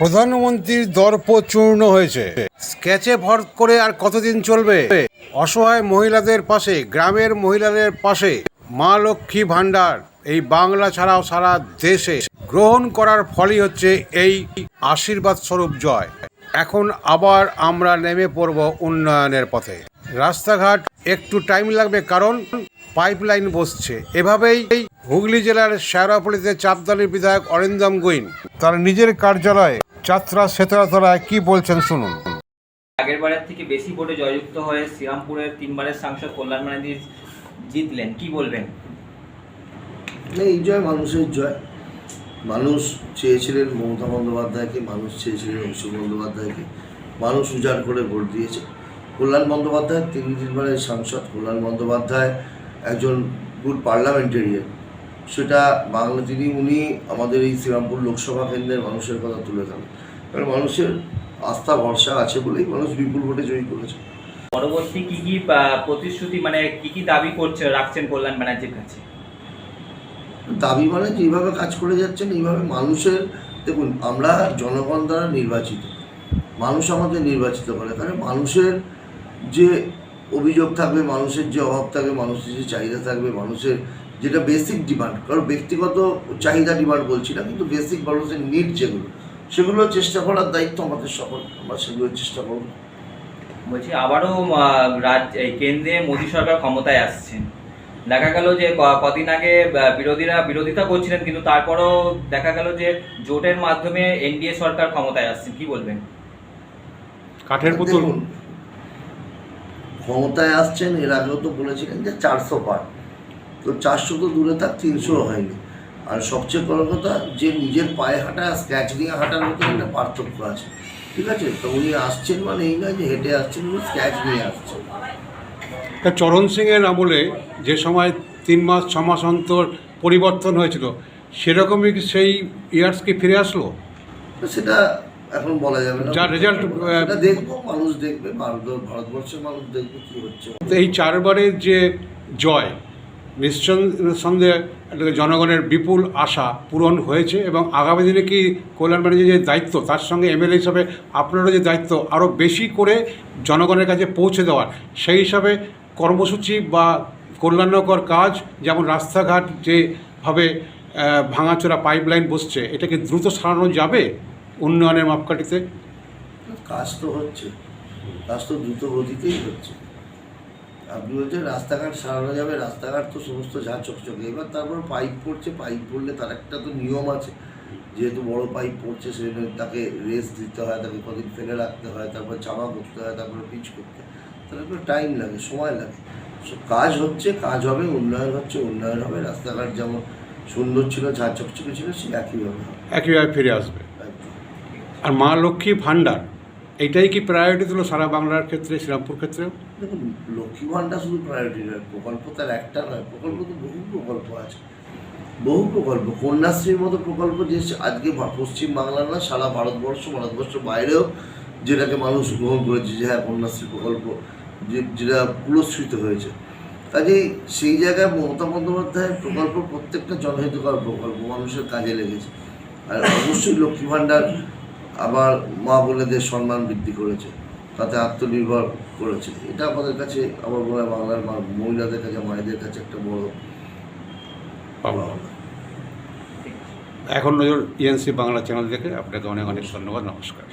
প্রধানমন্ত্রীর দর্প চূর্ণ হয়েছে। স্কেচে ভর করে আর কতদিন চলবে? অসহায় মহিলাদের পাশে, গ্রামের মহিলাদের পাশে, মা লক্ষ্মী ভাণ্ডার, এই বাংলা ছাড়াও সারা দেশে গ্রহণ করার ফলই হচ্ছে এই আশীর্বাদ স্বরূপ জয়। এখন আবার আমরা নেমে পড়ব উন্নয়নের পথে। রাস্তাঘাট একটু টাইম লাগবে কারণ পাইপলাইন বসছে। এভাবেই হুগলি জেলার শেরাপল্লিতে চাপদালির বিধায়ক অরিন্দম গুইন তার নিজের কার্যালয়ে যাত্রা সেতরাতলায় কি বলছেন শুনুন। আগের বারের থেকে বেশি ভোটে জয়যুক্ত হয়ে শ্রীরামপুরের তিনবারের সাংসদ কল্যাণ ব্যানার্জি জিতলেন কি বলবেন? এই জয় মানুষের জয়। মানুষ চেয়েছিলেন মমতা বন্দ্যোপাধ্যায়কে মানুষ চেয়েছিলেন অভিষেক বন্দ্যোপাধ্যায়কে। মানুষ উজাড় করে ভোট দিয়েছে। কল্যাণ বন্দ্যোপাধ্যায় তিনি তিনবারের সাংসদ কল্যাণ বন্দ্যোপাধ্যায় একজন গুড পার্লামেন্টেরিয়ান। সেটা বাংলা তিনি উনি আমাদের এই শ্রীরামপুর লোকসভা কেন্দ্রের মানুষের কথা তুলে ধরেন। কারণ মানুষের আস্থা ভরসা আছে বলেই মানুষ বিপুল ভোটে জয়ী করেছে। পরবর্তী কি কি প্রতিশ্রুতি মানে কি কি দাবি করছে রাখছেন কল্যাণ ব্যানার্জির কাছে? দাবি মানে যেভাবে কাজ করে যাচ্ছেন এইভাবে মানুষের দেখুন আমরা জনগণ দ্বারা নির্বাচিত। মানুষ আমাদের নির্বাচিত করে। কারণ মানুষের যে অভিযোগ থাকবে মানুষের যে অভাব থাকবে মানুষের যে চাহিদা থাকবে মানুষের যেটা বেসিক ডিমান্ড কারণ ব্যক্তিগত চাহিদা ডিমান্ড বলছি না কিন্তু বেসিক মানুষের নিড যেগুলো। সেগুলো চেষ্টা করার দায়িত্ব আমাদের সকল আমরা সেগুলো চেষ্টা করব। বলছি আবারও রাজ্য এই কেন্দ্রে মোদী সরকার ক্ষমতায় আসছেন। দেখা গেল যে ক- কদিন আগে বিরোধীরা বিরোধিতা করছিলেন কিন্তু তারপরও দেখা গেল যে জোটের মাধ্যমে এনডিএ সরকার ক্ষমতায় আসছেন। কি বলবেন? কাঠের পুতুল। ক্ষমতায় আসছেন এর আগেও তো বলেছিলেন যে চারশো পার। তো চারশো তো দূরে থাক তিনশো হয়নি। আর সবচেয়ে বড় কথা যে নিজের পায়ে হাঁটা স্ক্যাচ নিয়ে হাঁটার মতো একটা পার্থক্য আছে। ঠিক আছে? তো উনি আসছেন মানে এই নয় যে হেঁটে আসছেন উনি স্ক্যাচ নিয়ে আসছেন। তা চরণ সিংয়ের আমলে যে সময় তিন মাস ছ মাস অন্তর পরিবর্তন হয়েছিল সেরকমই সেই ইয়ার্স কি ফিরে আসলো? সেটা এখন বলা যাবে না। যার রেজাল্ট দেখব মানুষ দেখবে ভারত ভারতবর্ষের মানুষ দেখবে কি হচ্ছে। তো এই চারবারের যে জয় নিঃসন্দেহে জনগণের বিপুল আশা পূরণ হয়েছে এবং আগামী দিনে কি কল্যাণ ব্যানার্জির যে দায়িত্ব, তার সঙ্গে এমএলএ হিসাবে আপনারও যে দায়িত্ব আরও বেশি করে জনগণের কাছে পৌঁছে দেওয়ার, সেই হিসাবে কর্মসূচি বা কল্যাণকর কাজ যেমন রাস্তাঘাট যেভাবে ভাঙাচোরা পাইপলাইন বসছে, এটাকে দ্রুত সারানো যাবে উন্নয়নের মাপকাঠিতে? কাজ তো হচ্ছে। কাজ তো দ্রুত গতিতেই হচ্ছে। আপনি বলছেন রাস্তাঘাট সারানো যাবে রাস্তাঘাট তো সমস্ত যা চকচকে। এবার তারপর পাইপ পড়ছে পাইপ পড়লে তার একটা তো নিয়ম আছে। যেহেতু বড় পাইপ পড়ছে সেজন্য তাকে রেস্ট দিতে হয় তাকে কদিন ফেলে রাখতে হয় তারপর জামা করতে হয় তারপরে পিচ করতে হয়। একটু টাইম লাগে সময় লাগে। সো কাজ হচ্ছে কাজ হবে উন্নয়ন হচ্ছে উন্নয়ন হবে। রাস্তাঘাট যেমন সুন্দর ছিল যা চকচকে ছিল সে একইভাবে হবে। একইভাবে ফিরে আসবে। একদম। আর মা লক্ষ্মী ভাণ্ডার এইটাই কি প্রায়োরিটি দিল সারা বাংলার ক্ষেত্রে, শ্রীরামপুর ক্ষেত্রেও? দেখুন, লক্ষ্মী ভাণ্ডার শুধু প্রায়োরিটি নয়, প্রকল্প তার একটা নয়, প্রকল্প তো বহু প্রকল্প আছে। বহু প্রকল্প, কন্যাশ্রীর মতো প্রকল্প যে আজকে পশ্চিম বাংলা না, সারা ভারতবর্ষ ভারতবর্ষ বাইরেও যেটাকে মানুষ গ্রহণ করেছে যে হ্যাঁ কন্যাশ্রী প্রকল্প যে, যেটা পুরস্কৃত হয়েছে। কাজেই সেই জায়গায় মমতা বন্দ্যোপাধ্যায়ের প্রকল্প প্রত্যেকটা জনহিতকর প্রকল্প মানুষের কাজে লেগেছে। আর অবশ্যই লক্ষ্মী ভাণ্ডার আবার মা বোনেদের সম্মান বৃদ্ধি করেছে তাতে আত্মনির্ভর করেছে। এটা আমাদের কাছে আমার মনে হয় বাংলার মহিলাদের কাছে মায়েদের কাছে একটা বড় এখন নজর ইএনসি বাংলা চ্যানেল দেখে আপনাকে অনেক অনেক ধন্যবাদ নমস্কার।